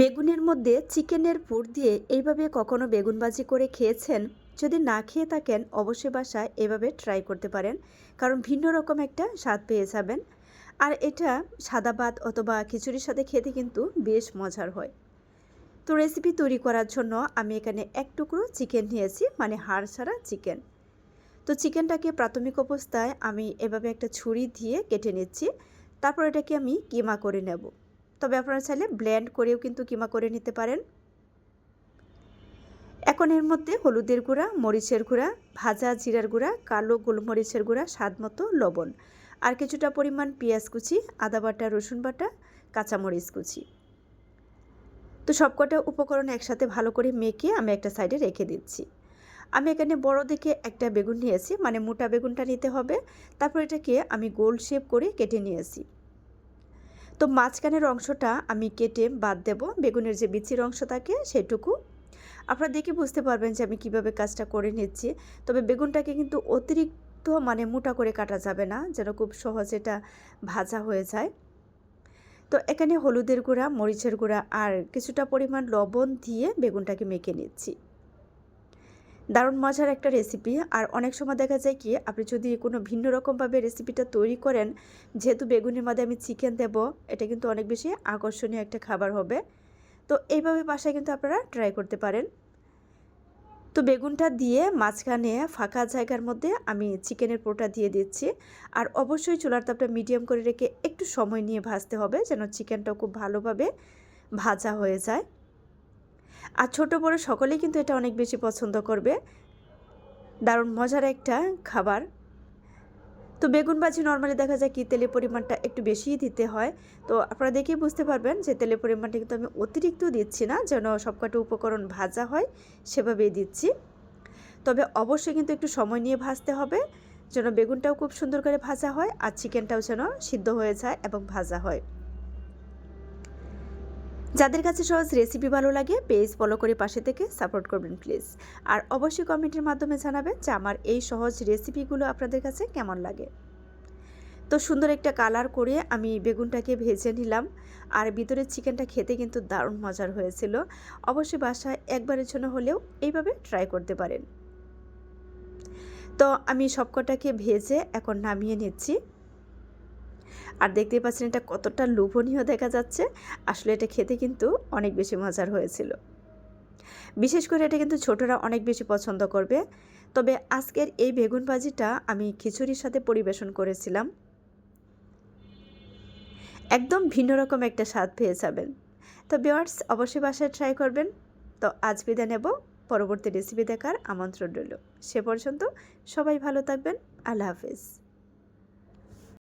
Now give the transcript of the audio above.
বেগুনের মধ্যে চিকেনের পুর দিয়ে এইভাবে কখনো বেগুন ভাজি করে খেয়েছেন? যদি না খেয়ে থাকেন, অবশ্যই বাসায় এভাবে ট্রাই করতে পারেন, কারণ ভিন্ন রকম একটা স্বাদ পেয়ে যাবেন। আর এটা সাদা ভাত অথবা খিচুড়ির সাথে খেতে কিন্তু বেশ মজার হয়। তো রেসিপি তৈরি করার জন্য আমি এখানে এক টুকরো চিকেন নিয়েছি মানে হাড় ছাড়া চিকেন তো চিকেনটাকে প্রাথমিক অবস্থায় আমি এভাবে একটা ছুরি দিয়ে কেটে নিচ্ছি, তারপর এটাকে আমি কিমা করে নেব। তবে আপনারা চাইলে ব্লেন্ড করেও কিন্তু কিমা করে নিতে পারেন। এখন এর মধ্যে হলুদের গুঁড়া, মরিচের গুঁড়া, ভাজা জিরার গুঁড়া, কালো গোলমরিচের গুঁড়া, স্বাদ মতো লবণ। আর কিছুটা পরিমাণ পেঁয়াজ কুচি, আদা বাটা, রসুন বাটা, কাঁচামরিচ কুচি। তো সবকটা উপকরণ একসাথে ভালো করে মেখে আমি একটা সাইডে রেখে দিচ্ছি। আমি এখানে বড় দেখে একটা বেগুন নিয়েছি মানে মোটা বেগুনটা নিতে হবে। তারপর এটাকে আমি গোল শেপ করে কেটে নিয়েছি। তো মাঝখানের অংশটা আমি কেটে বাদ দেব। বেগুনের যে বিচির অংশ থাকে সেটুকু। আপনারা দেখে বুঝতে পারবেন যে আমি কীভাবে কাজটা করে নিচ্ছি। তবে বেগুনটাকে কিন্তু অতিরিক্ত মানে মোটা করে কাটা যাবে না, যেন খুব সহজ এটা ভাজা হয়ে যায়। তো এখানে হলুদের গুঁড়া, মরিচের গুঁড়া আর কিছুটা পরিমাণ লবণ দিয়ে বেগুনটাকে মেখে নিচ্ছি। দারুণ মজার একটা রেসিপি আর অনেক সময় দেখা যায় কি, আপনি যদি কোনো ভিন্ন রকমভাবে রেসিপিটা তৈরি করেন, যেহেতু বেগুনের মধ্যে আমি চিকেন দেব, এটা কিন্তু অনেক বেশি আকর্ষণীয় একটা খাবার হবে। তো এইভাবে বাসায় কিন্তু আপনারা ট্রাই করতে পারেন। তো বেগুনটা দিয়ে মাঝখানে ফাঁকা জায়গার মধ্যে আমি চিকেনের পোটা দিয়ে দিচ্ছি। আর অবশ্যই চুলার তাপটা মিডিয়াম করে রেখে একটু সময় নিয়ে ভাজতে হবে, যেন চিকেনটা খুব ভালোভাবে ভাজা হয়ে যায়। আর ছোট বড় সকলেই কিন্তু এটা অনেক বেশি পছন্দ করবে। দারুণ মজার একটা খাবার। তো বেগুন ভাজি নর্মালি দেখা যায় কি, তেলের পরিমাণটা একটু বেশিই দিতে হয়। তো আপনারা দেখেই বুঝতে পারবেন যে তেলের পরিমাণটা কিন্তু আমি অতিরিক্ত দিচ্ছি না, যেন সবকটা উপকরণ ভাজা হয়, সেভাবেই দিচ্ছি। তবে অবশ্যই কিন্তু একটু সময় নিয়ে ভাজতে হবে, যেন বেগুনটাও খুব সুন্দর করে ভাজা হয় আর চিকেনটাও যেন সিদ্ধ হয়ে যায় এবং ভাজা হয়। যাদের কাছে সহজ রেসিপি ভালো লাগে পেজ ফলো করে পাশে থেকে সাপোর্ট করবেন প্লিজ আর অবশ্যই কমেন্টের মাধ্যমে জানাবেন যে আমার এই সহজ রেসিপিগুলো আপনাদের কাছে কেমন লাগে। তো সুন্দর একটা কালার করে আমি বেগুনটাকে ভেজে নিলাম। আর ভিতরের চিকেনটা খেতে কিন্তু দারুণ মজার হয়েছিল। অবশ্যই বাসায় একবারের জন্য হলেও এইভাবে ট্রাই করতে পারেন। তো আমি সবকটাকে ভেজে এখন নামিয়ে নিচ্ছি। আর দেখতেই পাচ্ছেন এটা কতটা লোভনীয় দেখা যাচ্ছে। আসলে এটা খেতে কিন্তু অনেক বেশি মজার হয়েছিল। বিশেষ করে এটা কিন্তু ছোটরা অনেক বেশি পছন্দ করবে। তবে আজকের এই বেগুন ভাজিটা আমি খিচুড়ির সাথে পরিবেশন করেছিলাম। একদম ভিন্ন রকম একটা স্বাদ পেয়ে যাবেন। তো বিয়ার্স অবশ্যই বাসায় ট্রাই করবেন। তো আজ বিদায় নেব। পরবর্তী রেসিপি দেখার আমন্ত্রণ রইল। সে পর্যন্ত সবাই ভালো থাকবেন। আল্লাহ হাফিজ।